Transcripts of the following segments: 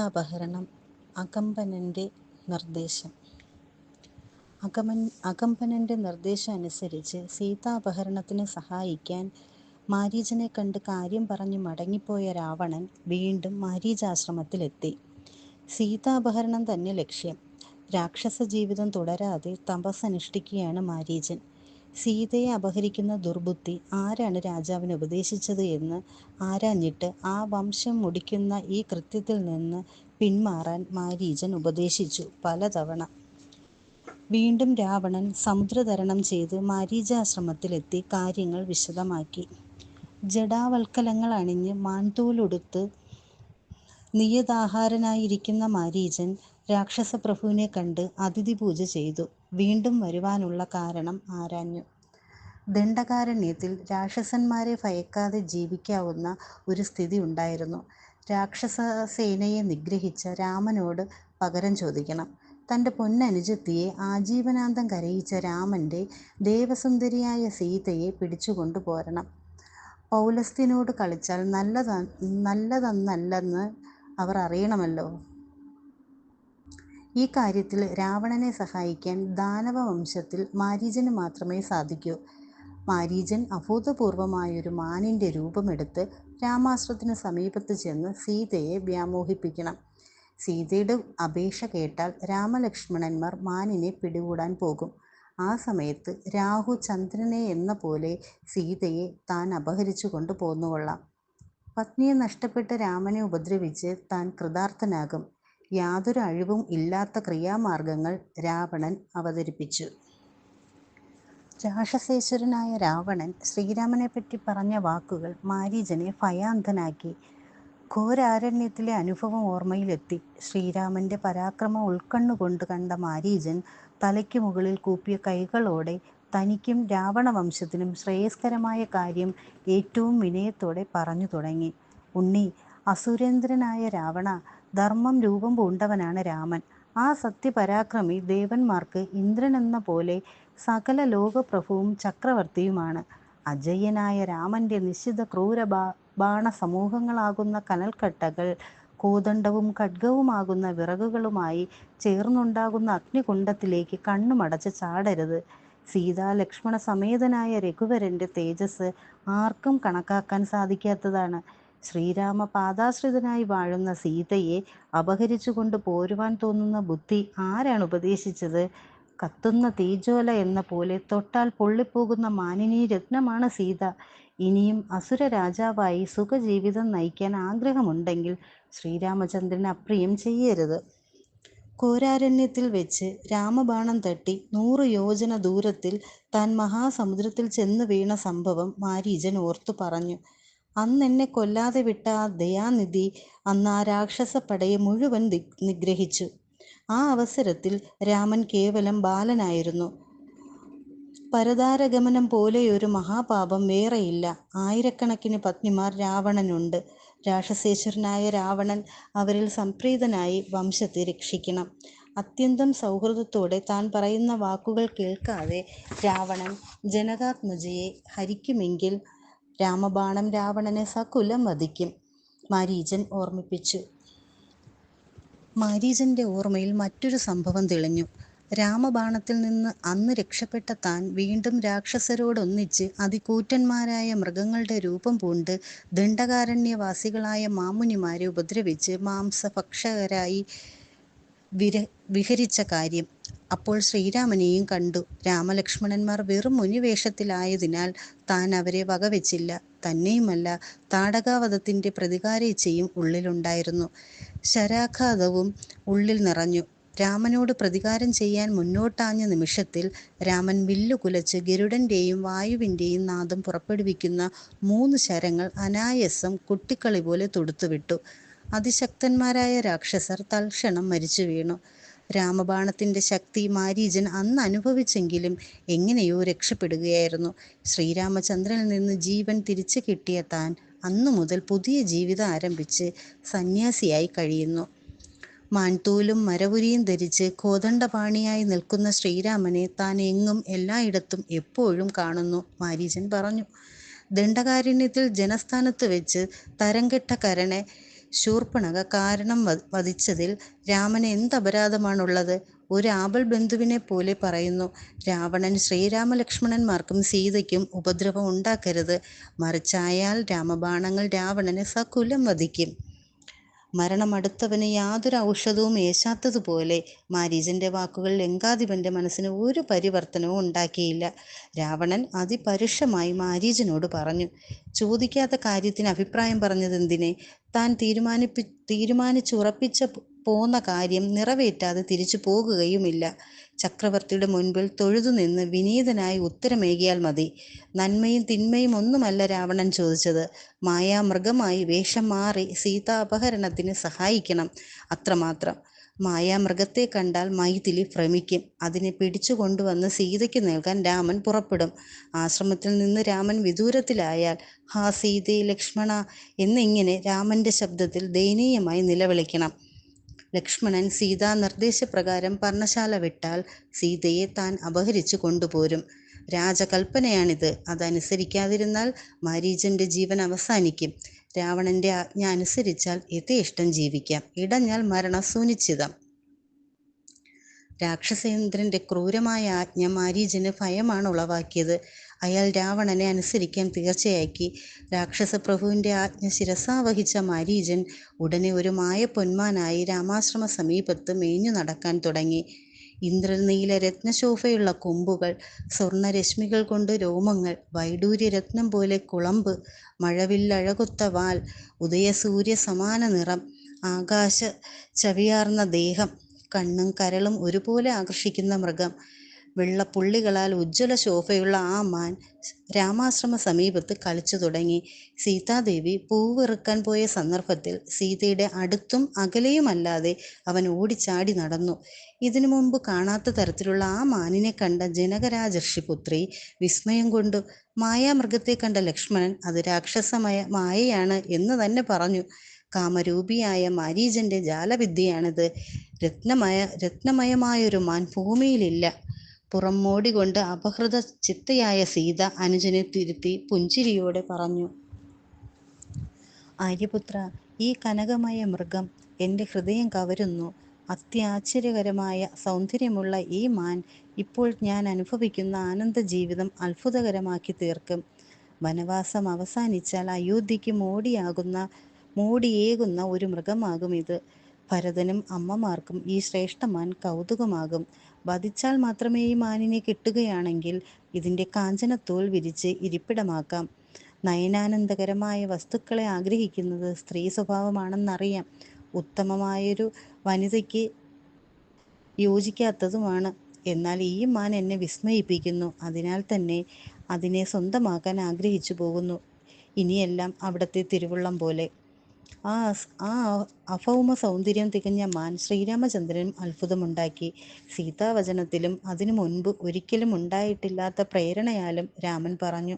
സീതാപഹരണം അകമ്പനന്റെ നിർദ്ദേശം. അകമൻ അകമ്പനന്റെ നിർദ്ദേശം അനുസരിച്ച് സീതാപഹരണത്തിന് സഹായിക്കാൻ മാരീചനെ കണ്ട് കാര്യം പറഞ്ഞു മടങ്ങിപ്പോയ രാവണൻ വീണ്ടും മാരീചാശ്രമത്തിലെത്തി സീതാപഹരണം തന്നെ ലക്ഷ്യം. രാക്ഷസ ജീവിതം തുടരാതെ തപസ്സനുഷ്ഠിക്കുകയാണ് മാരീചൻ സീതയെ അപഹരിക്കുന്ന ദുർബുദ്ധി ആരാണ് രാജാവിന് ഉപദേശിച്ചത് എന്ന് ആരാഞ്ഞിട്ട് ആ വംശം മുടിക്കുന്ന ഈ കൃത്യത്തിൽ നിന്ന് പിന്മാറാൻ മാരീചൻ ഉപദേശിച്ചു പലതവണ. വീണ്ടും രാവണൻ സമുദ്രതരണം ചെയ്ത് മാരീചാശ്രമത്തിലെത്തി കാര്യങ്ങൾ വിശദമാക്കി. ജഡാവൽക്കലങ്ങൾ അണിഞ്ഞ് മാൻതൂലുടുത്ത് നിയതാഹാരനായിരിക്കുന്ന മാരീചൻ രാക്ഷസപ്രഭുവിനെ കണ്ട് അതിഥി പൂജ ചെയ്തു. വീണ്ടും വരുവാനുള്ള കാരണം ആരാഞ്ഞു? ദണ്ഡകാരണ്യത്തിൽ രാക്ഷസന്മാരെ ഭയക്കാതെ ജീവിക്കാവുന്ന ഒരു സ്ഥിതി ഉണ്ടായിരുന്നു. രാക്ഷസ സേനയെ നിഗ്രഹിച്ച രാമനോട് പകരം ചോദിക്കണം. തന്റെ പൊന്നനുജത്തിയെ ആജീവനാന്തം കരയിച്ച രാമന്റെ ദേവസുന്ദരിയായ സീതയെ പിടിച്ചുകൊണ്ടു പോരണം. പൗലസ്ത്യനോട് കളിച്ചാൽ നല്ലത നല്ലതെന്നല്ലെന്ന് അവർ അറിയണമല്ലോ. ഈ കാര്യത്തിൽ രാവണനെ സഹായിക്കാൻ ദാനവ വംശത്തിൽ മാരീചന് മാത്രമേ സാധിക്കൂ. മാരീചൻ അഭൂതപൂർവമായൊരു മാനിന്റെ രൂപമെടുത്ത് രാമാശ്രത്തിന് സമീപത്ത് ചെന്ന് സീതയെ വ്യാമോഹിപ്പിക്കണം. സീതയുടെ അപേക്ഷ കേട്ടാൽ രാമലക്ഷ്മണന്മാർ മാനിനെ പിടികൂടാൻ പോകും. ആ സമയത്ത് രാഹു ചന്ദ്രനെ എന്ന പോലെ സീതയെ താൻ അപഹരിച്ചു കൊണ്ട് പോന്നുകൊള്ളാം പത്നിയെ നഷ്ടപ്പെട്ട രാമനെ ഉപദ്രവിച്ച് താൻ കൃതാർത്ഥനാകും. യാതൊരു അഴിവും ഇല്ലാത്ത ക്രിയാമാർഗങ്ങൾ രാവണൻ അവതരിപ്പിച്ചു. രാക്ഷസേശ്വരനായ രാവണൻ ശ്രീരാമനെപ്പറ്റി പറഞ്ഞ വാക്കുകൾ മാരീചനെ ഭയാന്തനാക്കി. ഘോരാരണ്യത്തിലെ അനുഭവം ഓർമ്മയിലെത്തി. ശ്രീരാമന്റെ പരാക്രമം ഉൾക്കണ്ണുകൊണ്ട് കണ്ട മാരീചൻ തലയ്ക്ക് മുകളിൽ കൂപ്പിയ കൈകളോടെ തനിക്കും രാവണ വംശത്തിനും ശ്രേയസ്കരമായ കാര്യം ഏറ്റവും വിനയത്തോടെ പറഞ്ഞു തുടങ്ങി. ഉണ്ണി അസുരേന്ദ്രനായ രാവണ ധർമ്മം രൂപം പൂണ്ടവനാണ് രാമൻ. ആ സത്യപരാക്രമി ദേവന്മാർക്ക് ഇന്ദ്രൻ എന്ന പോലെ സകല ലോകപ്രഭുവും ചക്രവർത്തിയുമാണ്. അജയ്യനായ രാമന്റെ നിശ്ചിത ക്രൂര ബാണ സമൂഹങ്ങളാകുന്ന കനൽക്കട്ടകൾ കോദണ്ഡവും ഖഡ്ഗവുമാകുന്ന വിറകുകളുമായി ചേർന്നുണ്ടാകുന്ന അഗ്നികുണ്ഡത്തിലേക്ക് കണ്ണുമടച്ച് ചാടരുത്. സീതാ ലക്ഷ്മണ സമേതനായ രഘുവരന്റെ തേജസ് ആർക്കും കണക്കാക്കാൻ സാധിക്കാത്തതാണ്. ശ്രീരാമ പാദാശ്രിതനായി വാഴുന്ന സീതയെ അപഹരിച്ചു കൊണ്ട് പോരുവാൻ തോന്നുന്ന ബുദ്ധി ആരാണ് ഉപദേശിച്ചത്? കത്തുന്ന തീജോല എന്ന പോലെ തൊട്ടാൽ പൊള്ളിപ്പോകുന്ന മാനിനി രത്നമാണ് സീത. ഇനിയും അസുര രാജാവായി സുഖജീവിതം നയിക്കാൻ ആഗ്രഹമുണ്ടെങ്കിൽ ശ്രീരാമചന്ദ്രൻ അപ്രിയം ചെയ്യരുത്. കോരാരണ്യത്തിൽ വെച്ച് രാമബാണം തട്ടി നൂറ് യോജന ദൂരത്തിൽ താൻ മഹാസമുദ്രത്തിൽ ചെന്ന് വീണ സംഭവം മാരീജൻ ഓർത്തു പറഞ്ഞു. അന്നെന്നെ കൊല്ലാതെ വിട്ട ആ ദയാനിധി അന്ന് ആ രാക്ഷസപ്പടയെ മുഴുവൻ നിഗ്രഹിച്ചു. ആ അവസരത്തിൽ രാമൻ കേവലം ബാലനായിരുന്നു. പരതാരഗമനം പോലെയൊരു മഹാപാപം വേറെയില്ല. ആയിരക്കണക്കിന് പത്നിമാർ രാവണനുണ്ട്. രാക്ഷസേശ്വരനായ രാവണൻ അവരിൽ സംപ്രീതനായി വംശത്തെ രക്ഷിക്കണം. അത്യന്തം സൗഹൃദത്തോടെ താൻ പറയുന്ന വാക്കുകൾ കേൾക്കാതെ രാവണൻ ജനകാത്മജയെ ഹരിക്കുമെങ്കിൽ രാമബാണം രാവണനെ സകുലം വധിക്കും മാരീചൻ ഓർമ്മിപ്പിച്ചു. മാരീചന്റെ ഓർമ്മയിൽ മറ്റൊരു സംഭവം തെളിഞ്ഞു. രാമബാണത്തിൽ നിന്ന് അന്ന് രക്ഷപ്പെട്ട താൻ വീണ്ടും രാക്ഷസരോടൊന്നിച്ച് അതികൂറ്റന്മാരായ മൃഗങ്ങളുടെ രൂപം പൂണ്ട് ദണ്ഡകാരണ്യവാസികളായ മാമുനിമാരെ ഉപദ്രവിച്ച് മാംസഭക്ഷകരായി വിര വിഹരിച്ച കാര്യം. അപ്പോൾ ശ്രീരാമനെയും കണ്ടു. രാമലക്ഷ്മണന്മാർ വെറും മുനിവേഷത്തിലായതിനാൽ താൻ അവരെ വകവെച്ചില്ല. തന്നെയുമല്ല താടകാവധത്തിന്റെ പ്രതികാരേച്ഛയും ഉള്ളിലുണ്ടായിരുന്നു. ശരാഘാതവും ഉള്ളിൽ നിറഞ്ഞു. രാമനോട് പ്രതികാരം ചെയ്യാൻ മുന്നോട്ടാഞ്ഞ നിമിഷത്തിൽ രാമൻ വില്ലു കുലച്ച് ഗരുഡന്റെയും വായുവിന്റെയും നാദം പുറപ്പെടുവിക്കുന്ന മൂന്ന് ശരങ്ങൾ അനായസം കുട്ടിക്കളി പോലെ തൊടുത്തുവിട്ടു. അതിശക്തന്മാരായ രാക്ഷസർ തൽക്ഷണം മരിച്ചു വീണു രാമബാണത്തിന്റെ ശക്തി മാരീചൻ അന്ന് അനുഭവിച്ചെങ്കിലും എങ്ങനെയോ രക്ഷപ്പെടുകയായിരുന്നു. ശ്രീരാമചന്ദ്രനിൽ നിന്ന് ജീവൻ തിരിച്ചു കിട്ടിയ താൻ അന്നു മുതൽ പുതിയ ജീവിതം ആരംഭിച്ച് സന്യാസിയായി കഴിയുന്നു. മാൻതൂലും മരവുരിയും ധരിച്ച് കോദണ്ഡപാണിയായി നിൽക്കുന്ന ശ്രീരാമനെ താൻ എങ്ങും എല്ലായിടത്തും എപ്പോഴും കാണുന്നു മാരീചൻ പറഞ്ഞു. ദണ്ഡകാരുണ്യത്തിൽ ജനസ്ഥാനത്ത് വെച്ച് തരംകെട്ട കരനെ ശൂർപ്പണക കാരണം വധിച്ചതിൽ രാമന് എന്ത് അപരാധമാണുള്ളത്? ഒരു ആപൽ ബന്ധുവിനെ പോലെ പറയുന്നു. രാവണൻ ശ്രീരാമലക്ഷ്മണന്മാർക്കും സീതയ്ക്കും ഉപദ്രവം ഉണ്ടാക്കരുത്. മറിച്ചായാൽ രാമബാണങ്ങൾ രാവണനെ സകുലം വധിക്കും. മരണമടുത്തവന് യാതൊരു ഔഷധവും ഏശാത്തതുപോലെ മാരീജന്റെ വാക്കുകൾ ലങ്കാധിപന്റെ മനസ്സിന് ഒരു പരിവർത്തനവും ഉണ്ടാക്കിയില്ല. രാവണൻ അതിപരുഷമായി മാരീജനോട് പറഞ്ഞു ചോദിക്കാത്ത കാര്യത്തിന് അഭിപ്രായം പറഞ്ഞതെന്തിനെ? താൻ തീരുമാനിപ്പി തീരുമാനിച്ചുറപ്പിച്ച പോന്ന കാര്യം നിറവേറ്റാതെ തിരിച്ചു പോകുകയുമില്ല. ചക്രവർത്തിയുടെ മുൻപിൽ തൊഴുതുനിന്ന് വിനീതനായി ഉത്തരമേകിയാൽ മതി. നന്മയും തിന്മയും ഒന്നുമല്ല രാവണൻ ചോദിച്ചത്. മായാമൃഗമായി വേഷം മാറി സീതാപഹരണത്തിന് സഹായിക്കണം അത്രമാത്രം. മായാമൃഗത്തെ കണ്ടാൽ മൈഥിലി ഭ്രമിക്കും. അതിനെ പിടിച്ചു കൊണ്ടുവന്ന് സീതയ്ക്ക് നൽകാൻ രാമൻ പുറപ്പെടും. ആശ്രമത്തിൽ നിന്ന് രാമൻ വിദൂരത്തിലായാൽ ഹാ സീതേ ലക്ഷ്മണ എന്നിങ്ങനെ രാമന്റെ ശബ്ദത്തിൽ ദയനീയമായി നിലവിളിക്കണം. ലക്ഷ്മണൻ സീതാ നിർദ്ദേശപ്രകാരം പർണശാല വിട്ടാൽ സീതയെ താൻ അപഹരിച്ചു കൊണ്ടുപോരും. രാജകൽപ്പനയാണിത്. അതനുസരിക്കാതിരുന്നാൽ മാരീചന്റെ ജീവൻ അവസാനിക്കും. രാവണന്റെ ആജ്ഞ അനുസരിച്ചാൽ യഥേഷ്ടം ജീവിക്കാം. ഇടഞ്ഞാൽ മരണം സുനിശ്ചിതം രാക്ഷസേന്ദ്രന്റെ ക്രൂരമായ ആജ്ഞ മാരീചന് ഭയമാണ് ഉളവാക്കിയത്. അയാൾ രാവണനെ അനുസരിക്കാൻ തീർച്ചയാക്കി. രാക്ഷസപ്രഭുവിന്റെ ആജ്ഞ ശിരസാവഹിച്ച മാരീജൻ ഉടനെ ഒരു മായ പൊന്മാനായി രാമാശ്രമ സമീപത്ത് മേഞ്ഞു നടക്കാൻ തുടങ്ങി. ഇന്ദ്രനീല രത്നശോഭയുള്ള കൊമ്പുകൾ സ്വർണരശ്മികൾ കൊണ്ട് രോമങ്ങൾ വൈഡൂര്യ രത്നം പോലെ കുളമ്പ് മഴവില്ലഴകൊത്ത വാൽ ഉദയസൂര്യ സമാന നിറം ആകാശ ചവിയാർന്ന ദേഹം കണ്ണും കരളും ഒരുപോലെ ആകർഷിക്കുന്ന മൃഗം വെള്ളപ്പുള്ളികളാൽ ഉജ്ജ്വല ശോഭയുള്ള ആ മാൻ രാമാശ്രമ സമീപത്ത് കളിച്ചു തുടങ്ങി. സീതാദേവി പൂവിറുക്കാൻ പോയ സന്ദർഭത്തിൽ സീതയുടെ അടുത്തും അകലെയുമല്ലാതെ അവൻ ഓടിച്ചാടി നടന്നു. ഇതിനു മുമ്പ് കാണാത്ത തരത്തിലുള്ള ആ മാനിനെ കണ്ട ജനകരാജർഷിപുത്രി വിസ്മയം കൊണ്ട് മായാമൃഗത്തെ കണ്ട ലക്ഷ്മണൻ അത് രാക്ഷസമായ മായയാണ് എന്ന് തന്നെ പറഞ്ഞു. കാമരൂപിയായ മാരീജന്റെ ജാലവിദ്യയാണിത്. രത്നമയ രത്നമയമായൊരു മാൻ ഭൂമിയിലില്ല. പുറംമോടി കൊണ്ട് അപഹൃത ചിത്തയായ സീത അനുജനെ തിരുത്തി പുഞ്ചിരിയോടെ പറഞ്ഞു. ആര്യപുത്ര ഈ കനകമായ മൃഗം എന്റെ ഹൃദയം കവരുന്നു. അത്യാശ്ചര്യകരമായ സൗന്ദര്യമുള്ള ഈ മാൻ ഇപ്പോൾ ഞാൻ അനുഭവിക്കുന്ന ആനന്ദ ജീവിതം അത്ഭുതകരമാക്കി തീർക്കും. വനവാസം അവസാനിച്ചാൽ അയോധ്യയ്ക്ക് മോടിയാകുന്ന മോടിയേകുന്ന ഒരു മൃഗമാകും ഇത്. ഭരതനും അമ്മമാർക്കും ഈ ശ്രേഷ്ഠമാൻ കൗതുകമാകും. വധിച്ചാൽ മാത്രമേ ഈ മാനിനെ കിട്ടുകയാണെങ്കിൽ ഇതിന്റെ കാഞ്ചനത്തോൽ വിരിച്ച് ഇരിപ്പിടമാക്കാം. നയനാനന്ദകരമായ വസ്തുക്കളെ ആഗ്രഹിക്കുന്നത് സ്ത്രീ സ്വഭാവമാണെന്നറിയാം. ഉത്തമമായൊരു വനിതയ്ക്ക് യോജിക്കാത്തതുമാണ്. എന്നാൽ ഈ മാൻ എന്നെ വിസ്മയിപ്പിക്കുന്നു. അതിനാൽ തന്നെ അതിനെ സ്വന്തമാക്കാൻ ആഗ്രഹിച്ചു പോകുന്നു. ഇനിയെല്ലാം അവിടുത്തെ തിരുവള്ളം പോലെ. ആ ആ അഭൗമ സൗന്ദര്യം തികഞ്ഞ മാൻ ശ്രീരാമചന്ദ്രനും അത്ഭുതമുണ്ടാക്കി. സീതാവചനത്തിലും അതിനു മുൻപ് ഒരിക്കലും ഉണ്ടായിട്ടില്ലാത്ത പ്രേരണയാലും രാമൻ പറഞ്ഞു.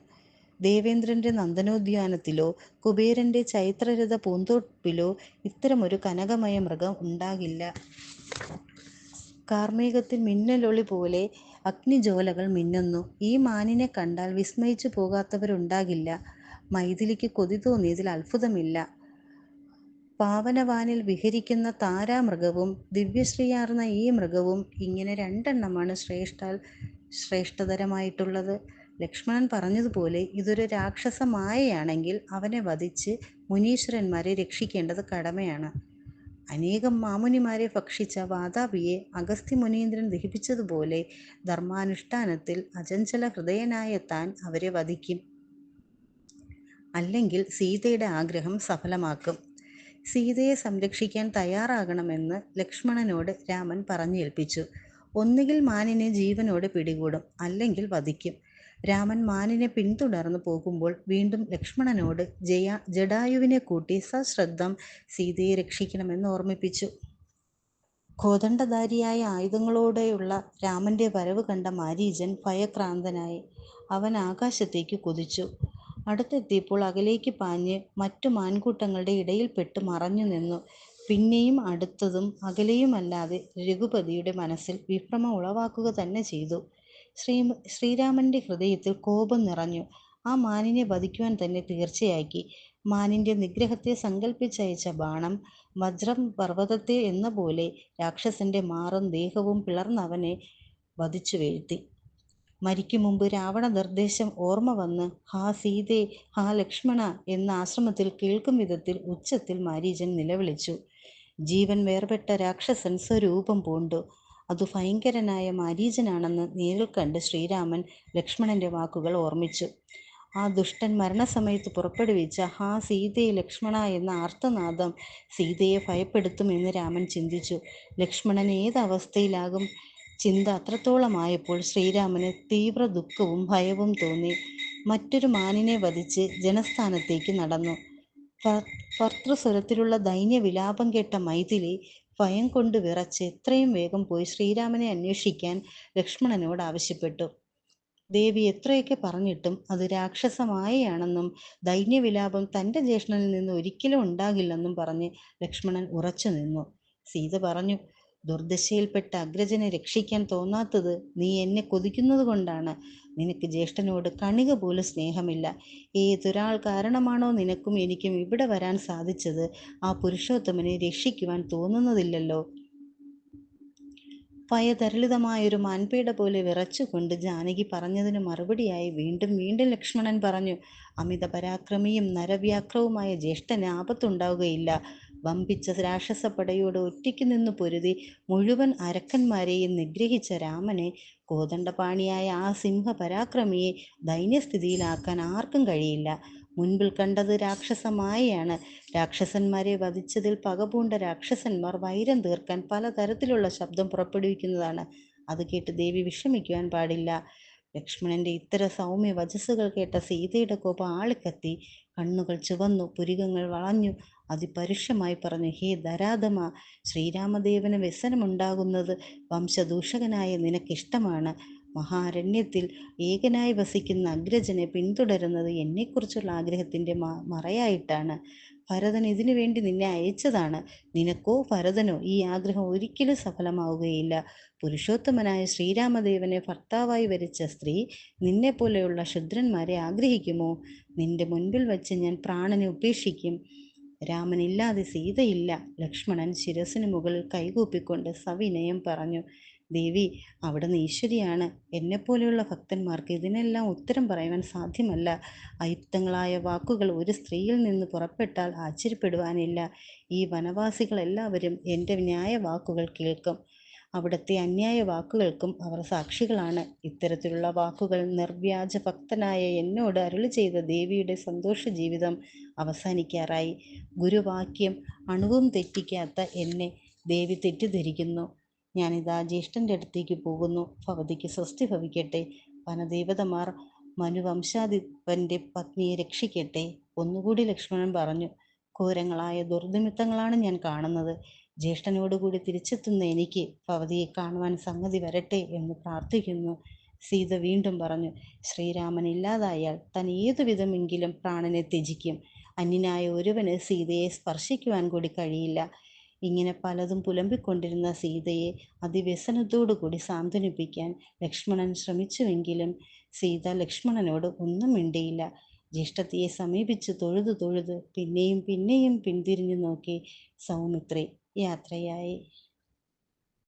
ദേവേന്ദ്രന്റെ നന്ദനോദ്യാനത്തിലോ കുബേരന്റെ ചൈത്രരഥ പൂന്തോപ്പിലോ ഇത്തരമൊരു കനകമയ മൃഗം ഉണ്ടാകില്ല. കാർമേഘത്തിൽ മിന്നലൊളി പോലെ അഗ്നിജ്വാലകൾ മിന്നുന്നു. ഈ മാനിനെ കണ്ടാൽ വിസ്മയിച്ചു പോകാത്തവരുണ്ടാകില്ല. മൈഥിലിക്ക് കൊതി തോന്നിയതിൽ അത്ഭുതമില്ല. പാവനവാനിൽ വിഹരിക്കുന്ന താരാമൃഗവും ദിവ്യശ്രീയാർന്ന ഈ മൃഗവും ഇങ്ങനെ രണ്ടെണ്ണമാണ് ശ്രേഷ്ഠാൽ ശ്രേഷ്ഠതരമായിട്ടുള്ളത്. ലക്ഷ്മണൻ പറഞ്ഞതുപോലെ ഇതൊരു രാക്ഷസ മായയാണെങ്കിൽ അവനെ വധിച്ച് മുനീശ്വരന്മാരെ രക്ഷിക്കേണ്ടത് കടമയാണ്. അനേകം മാമുനിമാരെ ഭക്ഷിച്ച വാതാപിയെ അഗസ്ത്യ മുനീന്ദ്രൻ ദഹിപ്പിച്ചതുപോലെ ധർമാനുഷ്ഠാനത്തിൽ അചഞ്ചല ഹൃദയനായ താൻ അവരെ വധിക്കും. അല്ലെങ്കിൽ സീതയുടെ ആഗ്രഹം സഫലമാക്കും. സീതയെ സംരക്ഷിക്കാൻ തയ്യാറാകണമെന്ന് ലക്ഷ്മണനോട് രാമൻ പറഞ്ഞേൽപ്പിച്ചു. ഒന്നുകിൽ മാനിനെ ജീവനോട് പിടികൂടും അല്ലെങ്കിൽ വധിക്കും. രാമൻ മാനിനെ പിന്തുടർന്നു പോകുമ്പോൾ വീണ്ടും ലക്ഷ്മണനോട് ജയ ജഡായുവിനെ കൂട്ടി സശ്രദ്ധം സീതയെ രക്ഷിക്കണമെന്ന് ഓർമ്മിപ്പിച്ചു. കോതണ്ടധാരിയായ ആയുധങ്ങളോടെയുള്ള രാമന്റെ വരവ് കണ്ട മാരീജൻ ഭയക്രാന്തനായി. അവൻ ആകാശത്തേക്ക് കുതിച്ചു. അടുത്തെത്തിയപ്പോൾ അകലേക്ക് പാഞ്ഞ് മറ്റു മാൻകൂട്ടങ്ങളുടെ ഇടയിൽപ്പെട്ട് മറഞ്ഞു നിന്നു. പിന്നെയും അടുത്തതും അകലെയുമല്ലാതെ രഘുപതിയുടെ മനസ്സിൽ വിഭ്രമം ഉളവാക്കുക തന്നെ ചെയ്തു. ശ്രീ ശ്രീരാമന്റെ ഹൃദയത്തിൽ കോപം നിറഞ്ഞു. ആ മാനിനെ വധിക്കുവാൻ തന്നെ തീർച്ചയാക്കി. മാനിന്റെ നിഗ്രഹത്തെ സങ്കല്പിച്ചയച്ച ബാണം വജ്രം പർവതത്തെ എന്ന പോലെ രാക്ഷസന്റെ മാറും ദേഹവും പിളർന്നവനെ വധിച്ചു വീഴ്ത്തി. മരിക്കും മുമ്പ് രാവണ നിർദ്ദേശം ഓർമ്മ വന്ന് ഹാ സീതേ ഹാ ലക്ഷ്മണ എന്ന ആശ്രമത്തിൽ കേൾക്കും വിധത്തിൽ ഉച്ചത്തിൽ മാരീജൻ നിലവിളിച്ചു. ജീവൻ വേർപെട്ട രാക്ഷസൻ സ്വരൂപം പൂണ്ടു. അത് ഭയങ്കരനായ മാരീജനാണെന്ന് നേരിൽ കണ്ട് ശ്രീരാമൻ ലക്ഷ്മണന്റെ വാക്കുകൾ ഓർമ്മിച്ചു. ആ ദുഷ്ടൻ മരണസമയത്ത് പുറപ്പെടുവിച്ച ഹാ സീതേ ലക്ഷ്മണ എന്ന ആർത്തനാദം സീതയെ ഭയപ്പെടുത്തുമെന്ന് രാമൻ ചിന്തിച്ചു. ലക്ഷ്മണൻ ഏത് അവസ്ഥയിലാകും ചിന്ത അത്രത്തോളമായപ്പോൾ ശ്രീരാമന് തീവ്ര ദുഃഖവും ഭയവും തോന്നി. മറ്റൊരു മാനിനെ വധിച്ച് ജനസ്ഥാനത്തേക്ക് നടന്നു. ഭർത്തൃസ്വരത്തിലുള്ള ദൈന്യ വിലാപം കേട്ട മൈഥിലി ഭയം കൊണ്ട് വിറച്ച് എത്രയും വേഗം പോയി ശ്രീരാമനെ അന്വേഷിക്കാൻ ലക്ഷ്മണനോട് ആവശ്യപ്പെട്ടു. ദേവി എത്രയൊക്കെ പറഞ്ഞിട്ടും അത് രാക്ഷസമായയാണെന്നും ദൈന്യവിലാപം തന്റെ ജ്യേഷ്ഠനിൽ നിന്ന് ഒരിക്കലും ഉണ്ടാകില്ലെന്നും പറഞ്ഞ് ലക്ഷ്മണൻ ഉറച്ചു നിന്നു. സീത പറഞ്ഞു ദുർദശയിൽപ്പെട്ട അഗ്രജനെ രക്ഷിക്കാൻ തോന്നാത്തത് നീ എന്നെ കൊതിക്കുന്നത് കൊണ്ടാണ്. നിനക്ക് ജ്യേഷ്ഠനോട് കണിക പോലും സ്നേഹമില്ല. ഏതൊരാൾ കാരണമാണോ നിനക്കും എനിക്കും ഇവിടെ വരാൻ സാധിച്ചത്? ആ പുരുഷോത്തമനെ രക്ഷിക്കുവാൻ തോന്നുന്നതില്ലല്ലോ. പയതരളിതമായൊരു മാൻപീട പോലെ വിറച്ചുകൊണ്ട് ജാനകി പറഞ്ഞതിന് മറുപടിയായി വീണ്ടും വീണ്ടും ലക്ഷ്മണൻ പറഞ്ഞു അമിത പരാക്രമിയും നരവ്യാക്രവുമായ ജ്യേഷ്ഠന് ആപത്തുണ്ടാവുകയില്ല. വമ്പിച്ച രാക്ഷസപ്പടയോട് ഒറ്റയ്ക്ക് നിന്ന് പൊരുതി മുഴുവൻ അരക്കന്മാരെയും നിഗ്രഹിച്ച രാമനെ കോദണ്ഡപാണിയായ ആ സിംഹ പരാക്രമിയെ ദൈന്യസ്ഥിതിയിലാക്കാൻ ആർക്കും കഴിയില്ല. മുൻപിൽ കണ്ടത് രാക്ഷസമായയാണ്. രാക്ഷസന്മാരെ വധിച്ചതിൽ പകപൂണ്ട രാക്ഷസന്മാർ വൈരം തീർക്കാൻ പലതരത്തിലുള്ള ശബ്ദം പുറപ്പെടുവിക്കുന്നതാണ്. അത് കേട്ട് ദേവി വിഷമിക്കുവാൻ പാടില്ല. ലക്ഷ്മണന്റെ ഇത്തര സൗമ്യ വചസ്സുകൾ കേട്ട സീതയുടെ കോപം ആളിക്കത്തി. കണ്ണുകൾ ചുവന്നു പുരികങ്ങൾ വളഞ്ഞു. അതിപരുഷമായി പറഞ്ഞു ഹേ ധരാധമ ശ്രീരാമദേവന് വ്യസനമുണ്ടാകുന്നത് വംശദൂഷകനായ നിനക്കിഷ്ടമാണ്. മഹാരണ്യത്തിൽ ഏകനായി വസിക്കുന്ന അഗ്രജനെ പിന്തുടരുന്നത് എന്നെക്കുറിച്ചുള്ള ആഗ്രഹത്തിന്റെ മറയായിട്ടാണ്. ഭരതൻ ഇതിനു വേണ്ടി നിന്നെ അയച്ചതാണ്. നിനക്കോ ഭരതനോ ഈ ആഗ്രഹം ഒരിക്കലും സഫലമാവുകയില്ല. പുരുഷോത്തമനായ ശ്രീരാമദേവനെ ഭർത്താവായി വരിച്ച സ്ത്രീ നിന്നെ പോലെയുള്ള ക്ഷുദ്രന്മാരെ ആഗ്രഹിക്കുമോ? നിന്റെ മുൻപിൽ വച്ച് ഞാൻ പ്രാണനെ ഉപേക്ഷിക്കും. രാമനില്ലാതെ സീതയില്ല. ലക്ഷ്മണൻ ശിരസിന് മുകളിൽ കൈകൂപ്പിക്കൊണ്ട് സവിനയം പറഞ്ഞു ദേവി അവിടുന്ന് ഈശ്വരിയാണ്. എന്നെപ്പോലെയുള്ള ഭക്തന്മാർക്ക് ഇതിനെല്ലാം ഉത്തരം പറയുവാൻ സാധ്യമല്ല. അയുക്തങ്ങളായ വാക്കുകൾ ഒരു സ്ത്രീയിൽ നിന്ന് പുറപ്പെട്ടാൽ ആശ്ചര്യപ്പെടുവാനില്ല. ഈ വനവാസികളെല്ലാവരും എന്റെ ന്യായ വാക്കുകൾ കേൾക്കും. അവിടുത്തെ അന്യായ വാക്കുകൾക്കും അവർ സാക്ഷികളാണ്. ഇത്തരത്തിലുള്ള വാക്കുകൾ നിർവ്യാജ ഭക്തനായ എന്നോട് അരുളി ചെയ്ത ദേവിയുടെ സന്തോഷ ജീവിതം അവസാനിക്കാറായി. ഗുരുവാക്യം അണുവും തെറ്റിക്കാത്ത എന്നെ ദേവി തെറ്റിദ്ധരിക്കുന്നു. ഞാനിതാ ജ്യേഷ്ഠന്റെ അടുത്തേക്ക് പോകുന്നു. ഭവതിക്ക് സ്വസ്തി ഭവിക്കട്ടെ. വനദേവതമാർ മനുവംശാധിപന്റെ പത്നിയെ രക്ഷിക്കട്ടെ. ഒന്നുകൂടി ലക്ഷ്മണൻ പറഞ്ഞു ഘോരങ്ങളായ ദുർനിമിത്തങ്ങളാണ് ഞാൻ കാണുന്നത്. ജ്യേഷ്ഠനോടുകൂടി തിരിച്ചെത്തുന്ന എനിക്ക് ഭവതിയെ കാണുവാൻ സംഗതി വരട്ടെ എന്ന് പ്രാർത്ഥിക്കുന്നു. സീത വീണ്ടും പറഞ്ഞു ശ്രീരാമൻ ഇല്ലാതായാൽ താൻ ഏതു വിധമെങ്കിലും പ്രാണനെ ത്യജിക്കും. അന്യനായ ഒരുവന് സീതയെ സ്പർശിക്കുവാൻ കൂടി കഴിയില്ല. ഇങ്ങനെ പലതും പുലമ്പിക്കൊണ്ടിരുന്ന സീതയെ അതിവ്യസനത്തോടുകൂടി സാന്ത്വനിപ്പിക്കാൻ ലക്ഷ്മണൻ ശ്രമിച്ചുവെങ്കിലും സീത ലക്ഷ്മണനോട് ഒന്നും മിണ്ടിയില്ല. ജ്യേഷ്ഠത്തിയെ സമീപിച്ച് തൊഴുതു തൊഴുത് പിന്നെയും പിന്നെയും പിന്തിരിഞ്ഞു നോക്കി സൗമിത്രി യാത്രയായി